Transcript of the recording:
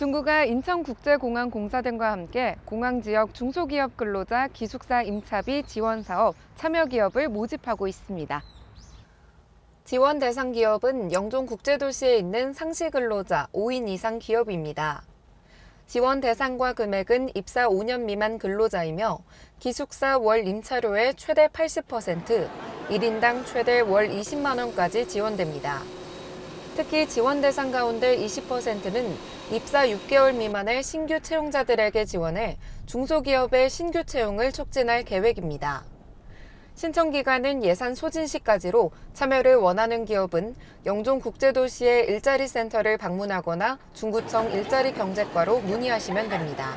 정부가 인천국제공항 공사 등과 함께 공항 지역 중소기업 근로자 기숙사 임차비 지원 사업 참여 기업을 모집하고 있습니다. 지원 대상 기업은 영종 국제도시에 있는 상시 근로자 5인 이상 기업입니다. 지원 대상과 금액은 입사 5년 미만 근로자이며 기숙사 월 임차료의 최대 80%, 1인당 최대 월 20만 원까지 지원됩니다. 특히 지원 대상 가운데 20%는 입사 6개월 미만의 신규 채용자들에게 지원해 중소기업의 신규 채용을 촉진할 계획입니다. 신청 기간은 예산 소진 시까지로 참여를 원하는 기업은 영종 국제도시의 일자리 센터를 방문하거나 중구청 일자리 경제과로 문의하시면 됩니다.